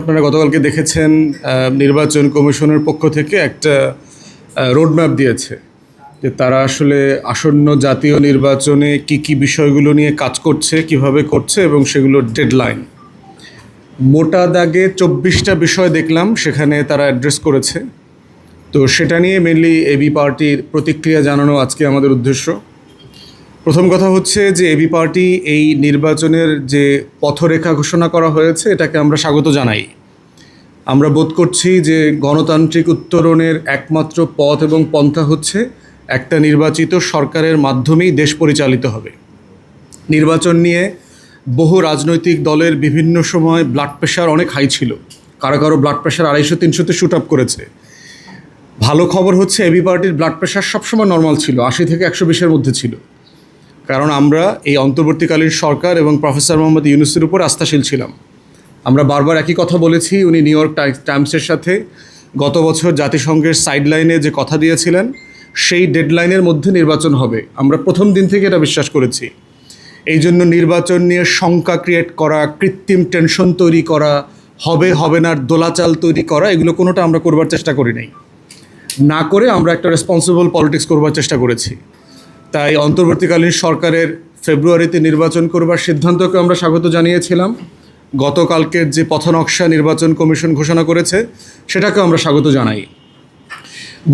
আপনারা গতকালকে দেখেছেন নির্বাচন কমিশনের পক্ষ থেকে একটা রোডম্যাপ দিয়েছে যে তারা আসলে আসন্ন জাতীয় নির্বাচনে কি কি বিষয়গুলো নিয়ে কাজ করছে, কীভাবে করছে এবং সেগুলোর ডেডলাইন। মোটা দাগে চব্বিশটা বিষয় দেখলাম, সেখানে তারা অ্যাড্রেস করেছে। তো সেটা নিয়ে মেনলি এবি পার্টির প্রতিক্রিয়া জানানো আজকে আমাদের উদ্দেশ্য। প্রথম কথা হচ্ছে যে এবি পার্টি এই নির্বাচনের যে পথরেখা ঘোষণা করা হয়েছে, এটাকে আমরা স্বাগত জানাই। আমরা বোধ করছি যে গণতান্ত্রিক উত্তরণের একমাত্র পথ এবং পন্থা হচ্ছে একটা নির্বাচিত সরকারের মাধ্যমেই দেশ পরিচালিত হবে। নির্বাচন নিয়ে বহু রাজনৈতিক দলের বিভিন্ন সময় ব্লাড প্রেশার অনেক হাই ছিল। কারও কারও ব্লাড প্রেশার আড়াইশো, তিনশোতে শ্যুট আপ করেছে। ভালো খবর হচ্ছে এবি পার্টির ব্লাড প্রেশার সবসময় নর্মাল ছিল, আশি থেকে একশো বিশের মধ্যে ছিল। কারণ আমরা এই অন্তর্বর্তীকালীন সরকার এবং প্রফেসর মোহাম্মদ ইউনুসের উপর আস্থাশীল ছিলাম। আমরা বারবার একই কথা বলেছি, উনি নিউ ইয়র্ক টাই- টাইমসের সাথে গত বছর জাতিসংঘের সাইডলাইনে যে কথা দিয়েছিলেন, সেই ডেডলাইনের মধ্যে নির্বাচন হবে। আমরা প্রথম দিন থেকে এটা বিশ্বাস করেছি। এই জন্য নির্বাচন নিয়ে শঙ্কা ক্রিয়েট করা, কৃত্রিম টেনশন তৈরি করা, হবে হবে না, দোলাচাল তৈরি করা, এগুলো কোনোটা আমরা করবার চেষ্টা করি নাই। না করে আমরা একটা রেসপন্সিবল পলিটিক্স করবার চেষ্টা করেছি। তাই অন্তর্বর্তীকালীন সরকারের ফেব্রুয়ারিতে নির্বাচন করবার সিদ্ধান্তকে আমরা স্বাগত জানিয়েছিলাম। গতকালকের যে পথনকশা নির্বাচন কমিশন ঘোষণা করেছে, সেটাকে আমরা স্বাগত জানাই।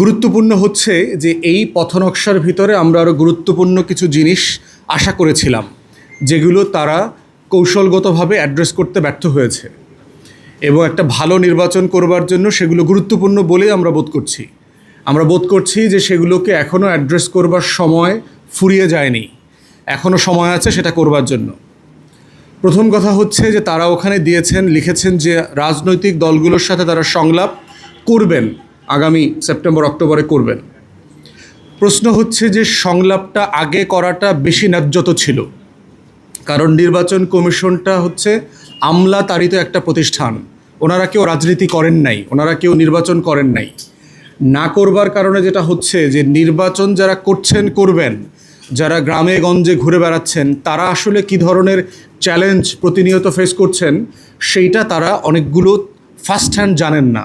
গুরুত্বপূর্ণ হচ্ছে যে এই পথনকশার ভিতরে আমরা আরও গুরুত্বপূর্ণ কিছু জিনিস আশা করেছিলাম, যেগুলো তারা কৌশলগতভাবে অ্যাড্রেস করতে ব্যর্থ হয়েছে। এবং একটা ভালো নির্বাচন করবার জন্য সেগুলো গুরুত্বপূর্ণ বলেই আমরা বোধ করছি। আমরা বোধ করছি যে সেগুলোকে এখনও অ্যাড্রেস করবার সময় ফুরিয়ে যায়নি। এখনও সময় আছে সেটা করবার জন্য। প্রথম কথা হচ্ছে যে তারা ওখানে দিয়েছেন, লিখেছেন যে রাজনৈতিক দলগুলোর সাথে তারা সংলাপ করবেন, আগামী সেপ্টেম্বর, অক্টোবরে করবেন। প্রশ্ন হচ্ছে যে সংলাপটা আগে করাটা বেশি ন্যায্যত ছিল। কারণ নির্বাচন কমিশনটা হচ্ছে আমলা তারিত একটা প্রতিষ্ঠান। ওনারা কেউ রাজনীতি করেন নাই, ওনারা কেউ নির্বাচন করেন নাই। না করবার কারণে যেটা হচ্ছে যে নির্বাচন যারা করছেন, করবেন, যারা গ্রামে গঞ্জে ঘুরে বেড়াচ্ছেন, তারা আসলে কি ধরনের চ্যালেঞ্জ প্রতিনিয়ত ফেস করছেন, সেইটা তারা অনেকগুলো ফার্স্ট হ্যান্ড জানেন না।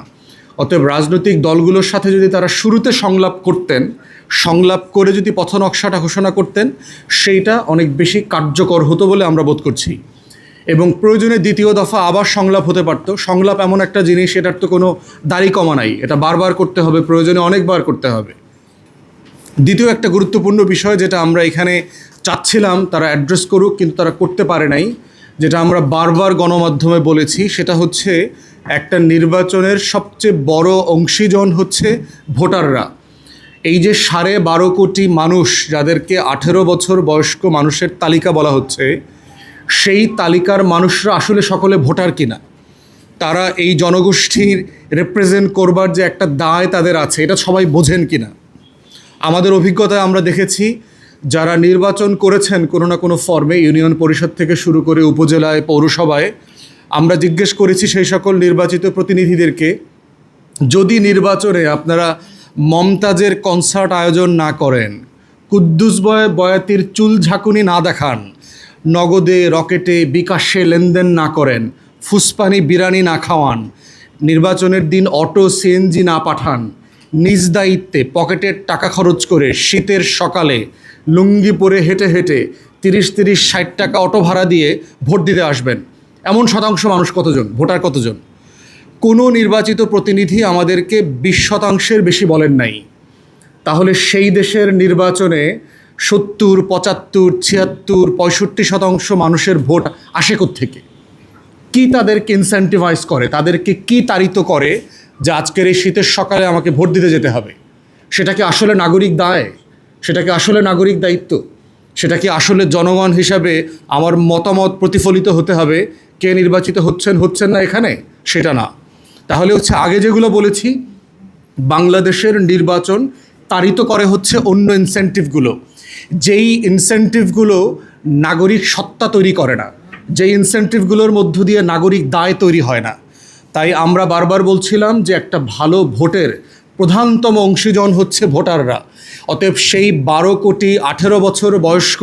অতএব রাজনৈতিক দলগুলোর সাথে যদি তারা শুরুতে সংলাপ করতেন, সংলাপ করে যদি পথনকশাটা ঘোষণা করতেন, সেইটা অনেক বেশি কার্যকর হতো বলে আমরা বোধ করছি। এবং প্রয়োজনে দ্বিতীয় দফা আবার সংলাপ হতে পারত। সংলাপ এমন একটা জিনিস এটার তো কোনো দাড়ি কমা নাই। এটা বারবার করতে হবে, প্রয়োজনে অনেকবার করতে হবে। দ্বিতীয় একটা গুরুত্বপূর্ণ বিষয় যেটা আমরা এখানে চাচ্ছিলাম, তারা অ্যাড্রেস করুক, কিন্তু তারা করতে পারে নাই। যেটা আমরা বারবার গণমাধ্যমে বলেছি, সেটা হচ্ছে একটা নির্বাচনের সবচেয়ে বড় অংশীজন হচ্ছে ভোটাররা। এই যে সাড়ে বারো কোটি মানুষ, যাদেরকে আঠেরো বছর বয়স্ক মানুষের তালিকা বলা হচ্ছে সেই তালিকার মানুষরা আসলে সকলে ভোটার কিনা? তারা এই জনগোষ্ঠীর রিপ্রেজেন্ট করবার যে একটা দায় তাদের আছে, এটা সবাই বোঝেন কিনা? আমাদের অভিজ্ঞতায় আমরা দেখেছি, যারা নির্বাচন করেছেন কোনো না কোনো ফর্মে ইউনিয়ন পরিষদ থেকে শুরু করে উপজেলায়, পৌরসভায়, আমরা জিজ্ঞেস করেছি সেই সকল নির্বাচিত প্রতিনিধিদেরকে, যদি নির্বাচনে আপনারা মমতাজের কনসার্ট আয়োজন না করেন, কুদ্দুস বয় বয়াতির চুল ঝাঁকুনি না দেখান নগদে, রকেটে, বিকাশে লেনদেন না করেন। ফুসপানি, বিরানি না খাওয়ান। নির্বাচনের দিন অটো সিএনজি না পাঠান। নিজ দায়িত্বে পকেটের টাকা খরচ করে শীতের সকালে লুঙ্গি পরে হেঁটে হেঁটে তিরিশ তিরিশ ষাট টাকা অটো ভাড়া দিয়ে ভোট দিতে আসবেন। এমন শতাংশ মানুষ কতজন? ভোটার কতজন? কোনো নির্বাচিত প্রতিনিধি আমাদেরকে বিশ শতাংশের বেশি বলেন নাই। তাহলে সেই দেশের নির্বাচনে সত্তর, পঁচাত্তর, ছিয়াত্তর, পঁয়ষট্টি শতাংশ মানুষের ভোট আসে থেকে কি তাদেরকে ইনসেন্টিভাইজ করে? তাদেরকে কি তাড়িত করে যে আজকের এই শীতের সকালে আমাকে ভোট দিতে যেতে হবে? সেটা কি আসলে নাগরিক দায়? সেটা কি আসলে নাগরিক দায়িত্ব? সেটা কি আসলে জনগণ হিসাবে আমার মতামত প্রতিফলিত হতে হবে? কে নির্বাচিত হচ্ছেন হচ্ছেন না এখানে? সেটা না। তাহলে হচ্ছে আগে যেগুলো বলেছি, বাংলাদেশের নির্বাচন তাড়িত করে হচ্ছে অন্য ইনসেন্টিভগুলো যেই ইনসেন্টিভগুলো নাগরিক সত্তা তৈরি করে না, যেই ইনসেন্টিভগুলোর মধ্য দিয়ে নাগরিক দায় তৈরি হয় না, তাই আমরা বারবার বলছিলাম যে একটা ভালো ভোটের প্রধানতম অংশীজন হচ্ছে ভোটাররা। অতএব সেই বারো কোটি আঠেরো বছর বয়স্ক,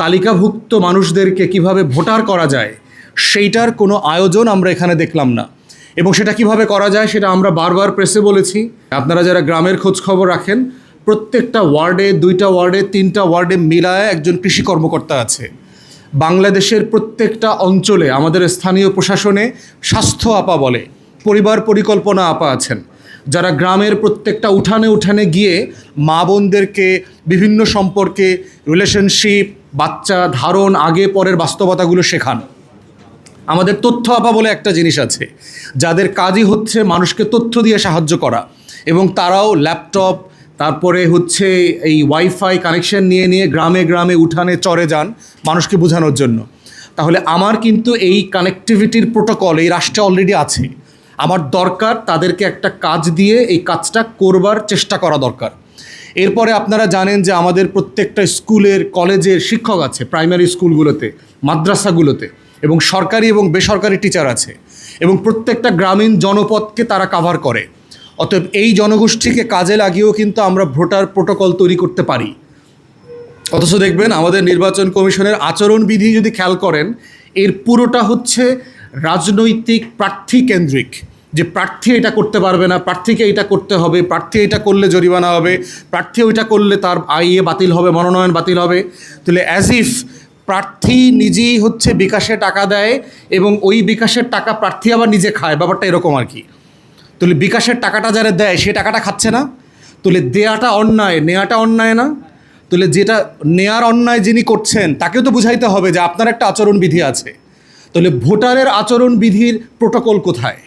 তালিকাভুক্ত মানুষদেরকে কীভাবে ভোটার করা যায়, সেইটার কোনো আয়োজন আমরা এখানে দেখলাম না। এবং সেটা কীভাবে করা যায়, সেটা আমরা বারবার প্রেসে বলেছি। আপনারা যারা গ্রামের খোঁজ খবর রাখেন প্রত্যেকটা ওয়ার্ডে, দুইটা ওয়ার্ডে, তিনটা ওয়ার্ডে মিলায় একজন কৃষি কর্মকর্তা আছে। বাংলাদেশের প্রত্যেকটা অঞ্চলে, আমাদের স্থানীয় প্রশাসনে স্বাস্থ্য আপা বলে, পরিবার পরিকল্পনা আপা আছেন। যারা গ্রামের প্রত্যেকটা উঠানে উঠানে গিয়ে মা বোনদেরকে বিভিন্ন সম্পর্কে রিলেশনশিপ বাচ্চা ধারণ, আগে পরের বাস্তবতাগুলো শেখান। আমাদের তথ্য আপা বলে একটা জিনিস আছে, যাদের কাজই হচ্ছে মানুষকে তথ্য দিয়ে সাহায্য করা এবং তারাও ল্যাপটপ তারপরে হচ্ছে এই ওয়াইফাই কানেকশন নিয়ে নিয়ে গ্রামে গ্রামে উঠানে চড়ে যান মানুষকে বোঝানোর জন্য। তাহলে আমার কিন্তু এই কানেক্টিভিটির প্রোটোকল এই রাষ্ট্রে অলরেডি আছে। আমার দরকার তাদেরকে একটা কাজ দিয়ে এই কাজটা করবার চেষ্টা করা দরকার। এরপরে আপনারা জানেন যে আমাদের প্রত্যেকটা স্কুলের, কলেজের শিক্ষক আছে প্রাইমারি স্কুলগুলোতে, মাদ্রাসাগুলোতে, এবং সরকারি এবং বেসরকারি টিচার আছে। এবং প্রত্যেকটা গ্রামীণ জনপদকে তারা কাভার করে। অতএব এই জনগোষ্ঠীকে কাজে লাগিয়েও কিন্তু আমরা ভোটার প্রোটোকল তৈরি করতে পারি। অথচ দেখবেন আমাদের নির্বাচন কমিশনের আচরণবিধি যদি খেয়াল করেন, এর পুরোটা হচ্ছে রাজনৈতিক প্রার্থী কেন্দ্রিক। যে প্রার্থী এটা করতে পারবে না, প্রার্থীকে এটা করতে হবে, প্রার্থী এটা করলে জরিমানা হবে, প্রার্থী ওইটা করলে তার আইএ বাতিল হবে, মনোনয়ন বাতিল হবে। তাহলে অ্যাজ ইফ প্রার্থী নিজেই হচ্ছে বিকাশে টাকা দেয় এবং ওই বিকাশের টাকা প্রার্থী আবার নিজে খায়, ব্যাপারটা এরকম আর কি। তাহলে বিকাশের টাকাটা যারা দেয়, সে টাকাটা খাচ্ছে না। তাহলে দেয়াটা অন্যায়, নেয়াটা অন্যায় না। তাহলে যেটা নেয়ার অন্যায় যিনি করছেন, তাকেও তো বুঝাইতে হবে যে আপনার একটা আচরণবিধি আছে। তাহলে ভোটারের আচরণবিধির প্রোটোকল কোথায়?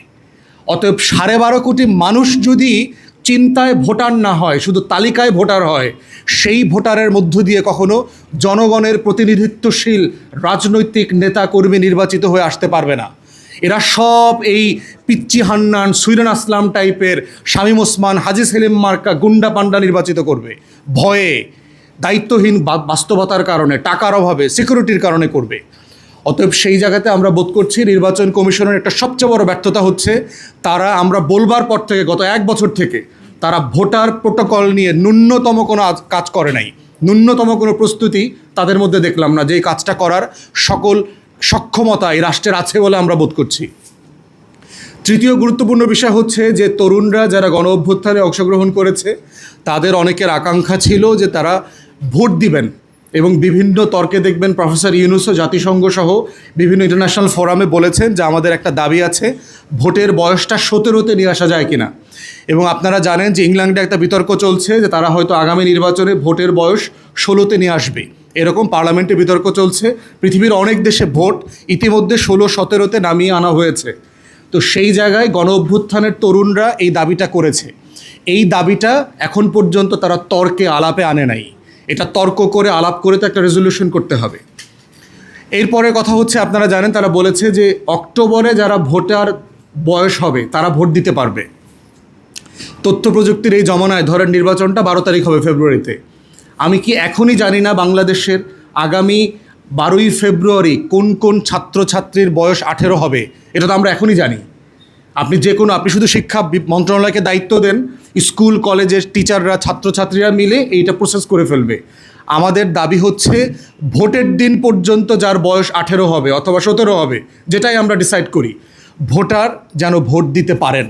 অতএব সাড়ে বারো কোটি মানুষ যদি চিন্তায় ভোটার না হয়, শুধু তালিকায় ভোটার হয়, সেই ভোটারের মধ্য দিয়ে কখনো জনগণের প্রতিনিধিত্বশীল রাজনৈতিক নেতা কর্মী নির্বাচিত হয়ে আসতে পারবে না। এরা সব এই পিচ্চি হান্নান, সুইরান আসলাম টাইপের শামীম ওসমান, হাজি সেলিম মার্কা গুন্ডা পান্ডা নির্বাচিত করবে। ভয়ে, দায়িত্বহীন বাস্তবতার কারণে, টাকার অভাবে সিকিউরিটির কারণে করবে। অতএব সেই জায়গাতে আমরা বোধ করছি নির্বাচন কমিশনের একটা সবচেয়ে বড় ব্যর্থতা হচ্ছে, তারা আমরা বলবার পর থেকে গত এক বছর থেকে তারা ভোটার প্রোটোকল নিয়ে ন্যূনতম কোনো কাজ করে নাই। ন্যূনতম কোনো প্রস্তুতি তাদের মধ্যে দেখলাম না যে কাজটা করার সকল সক্ষমতা এই রাষ্ট্রের আছে বলে আমরা বোধ করছি। তৃতীয় গুরুত্বপূর্ণ বিষয় হচ্ছে যে, তরুণরা যারা গণ অভ্যুত্থানে অংশগ্রহণ করেছে, তাদের অনেকের আকাঙ্ক্ষা ছিল যে তারা ভোট দিবেন এবং বিভিন্ন তর্কে দেখবেন প্রফেসর ইউনুসও জাতিসংঘ সহ বিভিন্ন ইন্টারন্যাশনাল ফোরামে বলেছেন যে, আমাদের একটা দাবি আছে, ভোটের বয়সটা সতেরোতে নিয়ে আসা যায় কিনা। এবং আপনারা জানেন যে, ইংল্যান্ডে একটা বিতর্ক চলছে যে, তারা হয়তো আগামী নির্বাচনে ভোটের বয়স ষোলোতে নিয়ে আসবে এরকম পার্লামেন্টে বিতর্ক চলছে। পৃথিবীর অনেক দেশে ভোট ইতিমধ্যে ষোলো, সতেরোতে নামিয়ে আনা হয়েছে। তো সেই জায়গায় গণ অভ্যুত্থানের তরুণরা এই দাবিটা করেছে। এই দাবিটা এখন পর্যন্ত তারা তর্কে আলাপে আনে নাই। এটা তর্ক করে, আলাপ করে তো একটা রেজলিউশন করতে হবে। এরপরে কথা হচ্ছে, আপনারা জানেন, তারা বলেছে যে অক্টোবরে যারা ভোটার বয়স হবে, তারা ভোট দিতে পারবে। তথ্য প্রযুক্তির এই জমানায় ধরেন নির্বাচনটা বারো তারিখ হবে ফেব্রুয়ারিতে। আমি কি এখনই জানি না বাংলাদেশের আগামী বারোই ফেব্রুয়ারি কোন কোন ছাত্রছাত্রীর বয়স আঠেরো হবে? এটা তো আমরা এখনই জানি। আপনি যে কোনো, আপনি শুধু শিক্ষা মন্ত্রণালয়কে দায়িত্ব দেন, স্কুল, কলেজের টিচাররা, ছাত্রছাত্রীরা মিলে এইটা প্রসেস করে ফেলবে। আমাদের দাবি হচ্ছে ভোটের দিন পর্যন্ত যার বয়স আঠেরো হবে অথবা সতেরো হবে, যেটাই আমরা ডিসাইড করি, ভোটার যেন ভোট দিতে পারেন।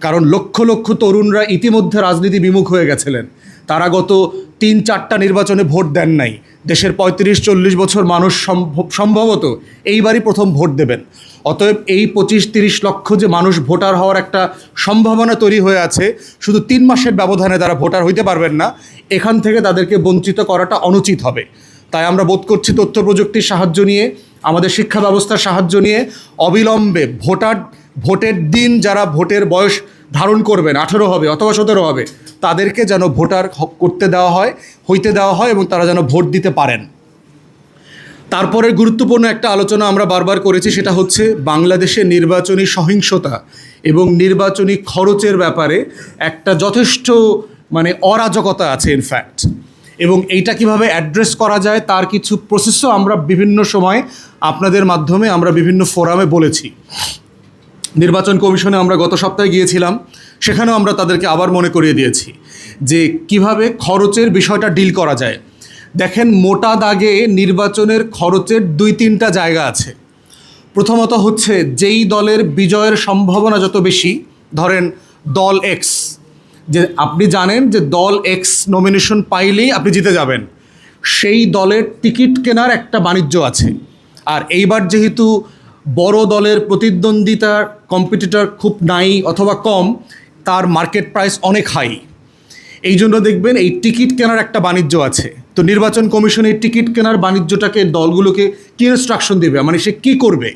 কারণ লক্ষ লক্ষ তরুণরা ইতিমধ্যে রাজনীতি বিমুখ হয়ে গেছিলেন। তারা গত তিন চারটা নির্বাচনে ভোট দেন নাই। দেশের পঁয়ত্রিশ, চল্লিশ বছর মানুষ সম্ভব- সম্ভবত এইবারই প্রথম ভোট দেবেন। অতএব এই পঁচিশ, তিরিশ লক্ষ যে মানুষ ভোটার হওয়ার একটা সম্ভাবনা তৈরি হয়ে আছে, শুধু তিন মাসের ব্যবধানে তারা ভোটার হইতে পারবেন না, এখান থেকে তাদেরকে বঞ্চিত করাটা অনুচিত হবে। তাই আমরা বোধ করছি তথ্য প্রযুক্তির সাহায্য নিয়ে, আমাদের শিক্ষা ব্যবস্থার সাহায্য নিয়ে, অবিলম্বে ভোটার ভোটের দিন যারা ভোটের বয়স ধারণ করবেন, আঠেরো হবে অথবা সতেরো হবে, তাদেরকে যেন ভোটার করতে দেওয়া হয়, হইতে দেওয়া হয় এবং তারা যেন ভোট দিতে পারেন। তারপরে গুরুত্বপূর্ণ একটা আলোচনা আমরা বারবার করেছি, সেটা হচ্ছে বাংলাদেশের নির্বাচনী সহিংসতা এবং নির্বাচনী খরচের ব্যাপারে একটা যথেষ্ট মানে অরাজকতা আছে ইনফ্যাক্ট এবং এইটা কীভাবে অ্যাড্রেস করা যায়, তার কিছু প্রসেসও আমরা বিভিন্ন সময় আপনাদের মাধ্যমে আমরা বিভিন্ন ফোরামে বলেছি। নির্বাচন কমিশনে আমরা গত সপ্তাহে গিয়েছিলাম, সেখানেও আমরা তাদেরকে আবার মনে করিয়ে দিয়েছি যে কীভাবে খরচের বিষয়টা ডিল করা যায়। দেখেন, মোটা দাগে নির্বাচনের খরচের দুই তিনটা জায়গা আছে। প্রথমত হচ্ছে, যেই দলের বিজয়ের সম্ভাবনা যত বেশি, ধরেন দল এক্স যে আপনি জানেন যে দল এক্স নমিনেশন পাইলেই আপনি জিতে যাবেন। সেই দলের টিকিট কেনার একটা বাণিজ্য আছে। আর এইবার যেহেতু বড় দলের প্রতিদ্বন্দ্বিতার কম্পিটিটর খুব নাই অথবা কম, তার মার্কেট প্রাইস অনেক হাই এই জন্য দেখবেন এই টিকিট কেনার একটা বাণিজ্য আছে। তো নির্বাচন কমিশন এই টিকিট কেনার বাণিজ্যটাকে দলগুলোকে কী ইনস্ট্রাকশন দেবে? মানে সে কী করবে?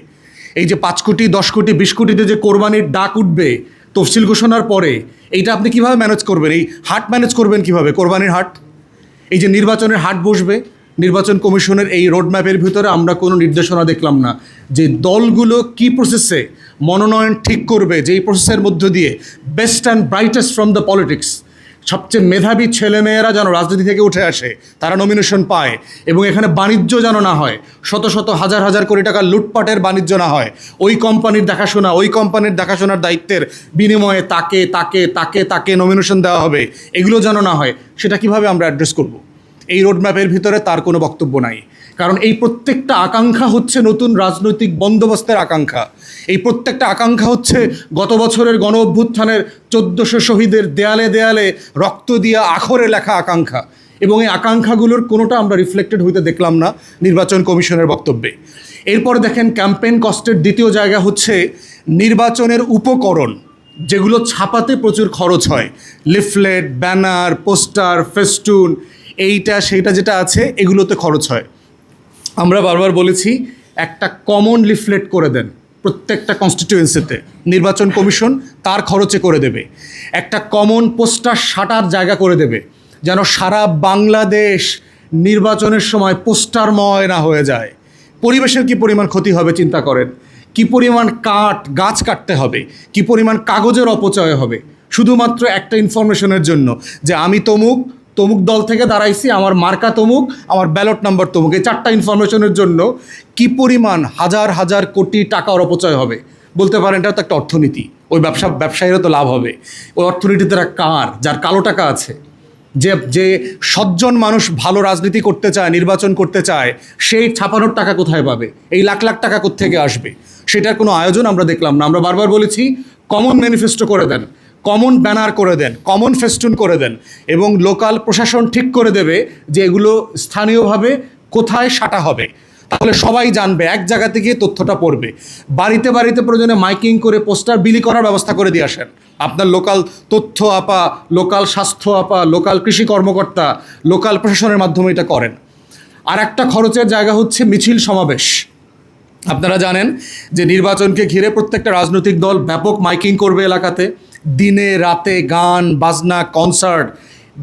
এই যে পাঁচ কোটি, দশ কোটি, বিশ কোটিতে যে কোরবানির ডাক উঠবে, তফসিল ঘোষণার পরে, এইটা আপনি কীভাবে ম্যানেজ করবেন? এই হাট ম্যানেজ করবেন কীভাবে? কোরবানির হাট? এই যে নির্বাচনের হাট বসবে, নির্বাচন কমিশনের এই রোডম্যাপের ভিতরে আমরা কোনো নির্দেশনা দেখলাম না যে দলগুলো কি প্রসেসে মনোনয়ন ঠিক করবে যেই প্রসেসের মধ্য দিয়ে best and brightest from the politics সবচেয়ে মেধাবী ছেলেমেয়েরা যেন রাজনীতি থেকে উঠে আসে, তারা নমিনেশন পায় এবং এখানে বাণিজ্য যেন না হয়, শত শত হাজার হাজার কোটি টাকা লুটপাটের বাণিজ্য না হয়, ওই কোম্পানির দেখাশোনা, ওই কোম্পানির দেখাশোনার দায়িত্বের বিনিময়ে তাকে তাকে তাকে তাকে নমিনেশন দেওয়া হবে, এগুলো যেন না হয়, সেটা কীভাবে আমরা অ্যাড্রেস করব? এই রোডম্যাপের ভিতরে তার কোনো বক্তব্য নাই। কারণ এই প্রত্যেকটা আকাঙ্ক্ষা হচ্ছে নতুন রাজনৈতিক বন্দোবস্তের আকাঙ্ক্ষা। এই প্রত্যেকটা আকাঙ্ক্ষা হচ্ছে গত বছরের গণ অভ্যুত্থানের চোদ্দোশো শহীদের দেয়ালে দেয়ালে রক্ত দিয়া আখরে লেখা আকাঙ্ক্ষা। এবং এই আকাঙ্ক্ষাগুলোর কোনোটা আমরা রিফ্লেক্টেড হইতে দেখলাম না নির্বাচন কমিশনের বক্তব্যে। এরপর দেখেন ক্যাম্পেইন কস্টের দ্বিতীয় জায়গা হচ্ছে নির্বাচনের উপকরণ, যেগুলো ছাপাতে প্রচুর খরচ হয়। লিফলেট ব্যানার পোস্টার ফেস্টুন এইটা, সেইটা যেটা আছে, এগুলোতে খরচ হয়। আমরা বারবার বলেছি, একটা কমন লিফলেট করে দেন প্রত্যেকটা কনস্টিটিউয়েন্সিতে নির্বাচন কমিশন তার খরচে করে দেবে। একটা কমন পোস্টার সাটার জায়গা করে দেবে, যেন সারা বাংলাদেশ নির্বাচনের সময় পোস্টারময় না হয়ে যায়। পরিবেশের কি পরিমাণ ক্ষতি হবে, চিন্তা করেন। কি পরিমাণ কাঠ, গাছ কাটতে হবে, কি পরিমাণ কাগজের অপচয় হবে। শুধুমাত্র একটা ইনফরমেশনের জন্য যে, আমি তমুক তমুক দল থেকে দাঁড়াইছি, আমার মার্কা তমুক, আমার ব্যালট নাম্বার তমুক। এই চারটা ইনফরমেশনের জন্য কি পরিমাণ হাজার হাজার কোটি টাকার অপচয় হবে? বলতে পারেন, এটা তো একটা অর্থনীতি। ওই ব্যবসা, ব্যবসায়ীরও তো লাভ হবে। ওই অর্থনীতিতে কার? যার কালো টাকা আছে। যে যে সজ্জন মানুষ ভালো রাজনীতি করতে চায়, নির্বাচন করতে চায়, সেই ছাপানোর টাকা কোথায় পাবে? এই লাখ লাখ টাকা কোত্থেকে আসবে? সেটার কোনো আয়োজন আমরা দেখলাম না। আমরা বারবার বলেছি কমন ম্যানিফেস্টো করে দেন। কমন ব্যানার করে দেন কমন ফেস্টুন করে দেন এবং লোকাল প্রশাসন ঠিক করে দেবে যে এগুলো স্থানীয়ভাবে কোথায় সাটা হবে। তাহলে সবাই জানবে, এক জায়গা থেকে তথ্যটা পড়বে। বাড়িতে বাড়িতে প্রয়োজনে মাইকিং করে পোস্টার বিলি করার ব্যবস্থা করে দিয়ে আসেন। আপনার লোকাল তথ্য আপা লোকাল স্বাস্থ্য আপা লোকাল কৃষি কর্মকর্তা লোকাল প্রশাসনের মাধ্যমে এটা করেন। আর একটা খরচের জায়গা হচ্ছে মিছিল সমাবেশ। আপনারা জানেন যে নির্বাচনকে ঘিরে প্রত্যেকটা রাজনৈতিক দল ব্যাপক মাইকিং করবে এলাকাতে। দিনে, রাতে গান, বাজনা কনসার্ট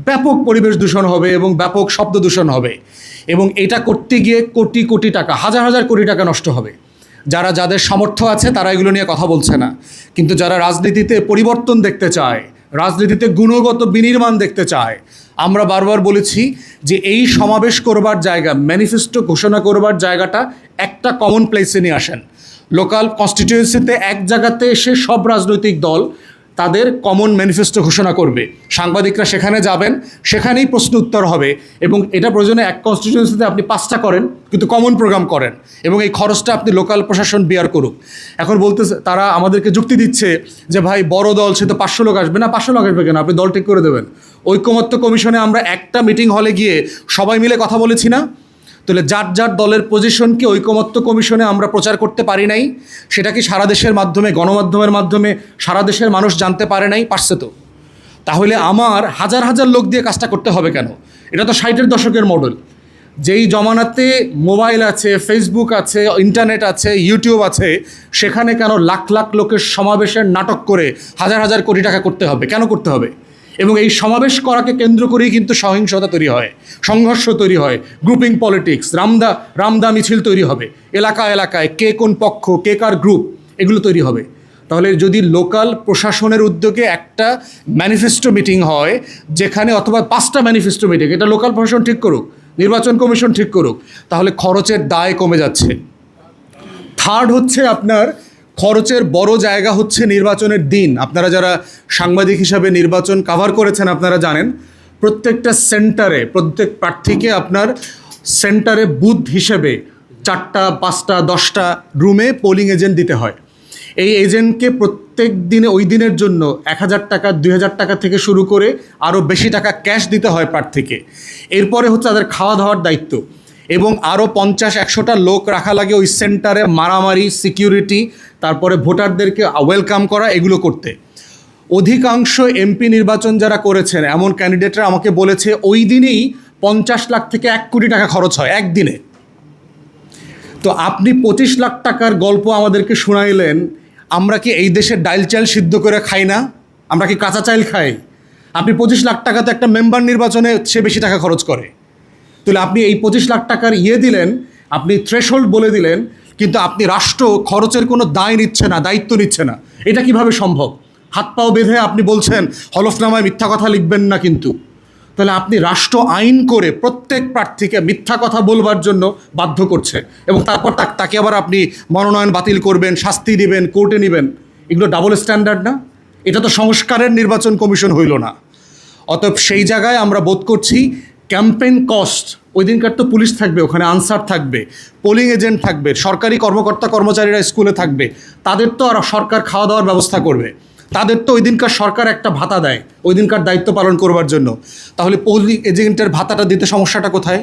ব্যাপক পরিবেশ দূষণ হবে এবং ব্যাপক শব্দ দূষণ হবে। এবং এটা করতে গিয়ে কোটি কোটি টাকা, হাজার হাজার কোটি টাকা নষ্ট হবে। যারা যাদের সামর্থ্য আছে, তারা এগুলো নিয়ে কথা বলছে না। কিন্তু যারা রাজনীতিতে পরিবর্তন দেখতে চায়, রাজনীতিতে গুণগত বিনির্মাণ দেখতে চায়, আমরা বারবার বলেছি যে এই সমাবেশ করবার জায়গা ম্যানিফেস্টো ঘোষণা করবার জায়গাটা একটা কমন প্লেসে নিয়ে আসেন। লোকাল কনস্টিটিউয়েন্সিতে এক জায়গাতে এসে সব রাজনৈতিক দল তাদের কমন ম্যানিফেস্টো ঘোষণা করবে। সাংবাদিকরা সেখানে যাবেন, সেখানেই প্রশ্ন উত্তর হবে এবং এটা প্রয়োজনে এক কনস্টিটিউয়েন্সিতে আপনি পাঁচটা করেন, কিন্তু কমন প্রোগ্রাম করেন এবং এই খরচটা আপনি লোকাল প্রশাসন বিয়ার করুক। এখন বলতে তারা আমাদেরকে যুক্তি দিচ্ছে যে, ভাই, বড় দল, সে তো পাঁচশো লোক আসবে। না, পাঁচশো লোক আসবে কেন? আপনি দল ঠিক করে দেবেন। ঐক্যমত্য কমিশনে আমরা একটা মিটিং হলে গিয়ে সবাই মিলে কথা বলেছি না? তাহলে যার যার দলের পজিশনকে ঐকমত্য কমিশনে আমরা প্রচার করতে পারি নাই, সেটা কি সারা দেশের মাধ্যমে, গণমাধ্যমের মাধ্যমে সারা দেশের মানুষ জানতে পারে নাই? পারছে তো। তাহলে আমার হাজার হাজার লোক দিয়ে কাজটা করতে হবে কেন? এটা তো ষাটের দশকের মডেল যেই জমানাতে মোবাইল আছে ফেসবুক আছে ইন্টারনেট আছে ইউটিউব আছে, সেখানে কেন লাখ লাখ লোকের সমাবেশের নাটক করে হাজার হাজার কোটি টাকা করতে হবে? কেন করতে হবে? এবং এই সমাবেশ করাকে কেন্দ্র করেই কিন্তু সহিংসতা তৈরি হয়, সংঘর্ষ তৈরি হয় গ্রুপিং পলিটিক্স রামদা রামদা মিছিল তৈরি হবে, এলাকা এলাকায় কে কোন পক্ষ, কে কার গ্রুপ এগুলো তৈরি হবে। তাহলে যদি লোকাল প্রশাসনের উদ্যোগে একটা ম্যানিফেস্টো মিটিং হয়, যেখানে অথবা পাঁচটা ম্যানিফেস্টো মিটিং এটা লোকাল প্রশাসন ঠিক করুক, নির্বাচন কমিশন ঠিক করুক, তাহলে খরচের দায় কমে যাচ্ছে। থার্ড হচ্ছে আপনার খরচের বড় জায়গা হচ্ছে নির্বাচনের দিন। আপনারা যারা সাংবাদিক হিসাবে নির্বাচন কাভার করেছেন আপনারা জানেন, প্রত্যেকটা সেন্টারে প্রত্যেক প্রার্থীকে আপনার সেন্টারে বুথ হিসেবে চারটা, পাঁচটা, দশটা রুমে পোলিং এজেন্ট দিতে হয়। এই এজেন্টকে প্রত্যেক দিনে, ওই দিনের জন্য এক হাজার টাকা, দুই হাজার টাকা থেকে শুরু করে আরও বেশি টাকা ক্যাশ দিতে হয় প্রার্থীকে। এরপরে হচ্ছে তাদের খাওয়া দাওয়ার দায়িত্ব এবং আরও পঞ্চাশ, একশোটা লোক রাখা লাগে ওই সেন্টারে মারামারি সিকিউরিটি তারপরে ভোটারদেরকে ওয়েলকাম করা, এগুলো করতে। অধিকাংশ এমপি নির্বাচন যারা করেছেন, এমন ক্যান্ডিডেটরা আমাকে বলেছে, ওই দিনেই পঞ্চাশ লাখ থেকে এক কোটি টাকা খরচ হয়, একদিনে। তো আপনি পঁচিশ লাখ টাকার গল্প আমাদেরকে শোনাইলেন, আমরা কি এই দেশের ডাইল চাল সিদ্ধ করে খাই না? আমরা কি কাঁচা চাইল খাই? আপনি পঁচিশ লাখ টাকা তো একটা মেম্বার নির্বাচনে সে বেশি টাকা খরচ করে। তাহলে আপনি এই পঁচিশ লাখ টাকার ইয়ে দিলেন, আপনি থ্রেশহোল্ড বলে দিলেন কিন্তু আপনি রাষ্ট্র খরচের কোনো দায় নিচ্ছে না, দায়িত্ব নিচ্ছে না। এটা কীভাবে সম্ভব? হাত পাও বেঁধে আপনি বলছেন, হলফনামায় মিথ্যা কথা লিখবেন না কিন্তু। তাহলে আপনি রাষ্ট্র আইন করে প্রত্যেক প্রার্থীকে মিথ্যা কথা বলবার জন্য বাধ্য করছে এবং তারপর তাকে আবার আপনি মনোনয়ন বাতিল করবেন, শাস্তি দিবেন, কোর্টে নেবেন। এগুলো ডাবল স্ট্যান্ডার্ড না? এটা তো সংস্কারের নির্বাচন কমিশন হইল না। অতএব সেই জায়গায় আমরা বোধ করছি ক্যাম্পেইন কস্ট ওই দিনকার তো পুলিশ থাকবে, ওখানে আনসার থাকবে পোলিং এজেন্ট থাকবে, সরকারি কর্মকর্তা কর্মচারীরা স্কুলে থাকবে, তাদের তো আর সরকার খাওয়া দাওয়ার ব্যবস্থা করবে। তাদের তো ওই দিনকার সরকার একটা ভাতা দেয় ওই দিনকার দায়িত্ব পালন করবার জন্য। তাহলে পোলিং এজেন্টের ভাতাটা দিতে সমস্যাটা কোথায়?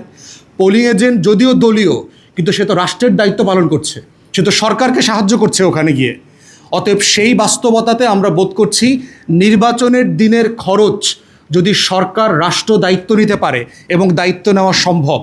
পোলিং এজেন্ট যদিও দলীয়, কিন্তু সে তো রাষ্ট্রের দায়িত্ব পালন করছে, সে তো সরকারকে সাহায্য করছে ওখানে গিয়ে। অতএব সেই বাস্তবতাতে আমরা বোধ করছি, নির্বাচনের দিনের খরচ যদি সরকার রাষ্ট্র দায়িত্ব নিতে পারে এবং দায়িত্ব নেওয়া সম্ভব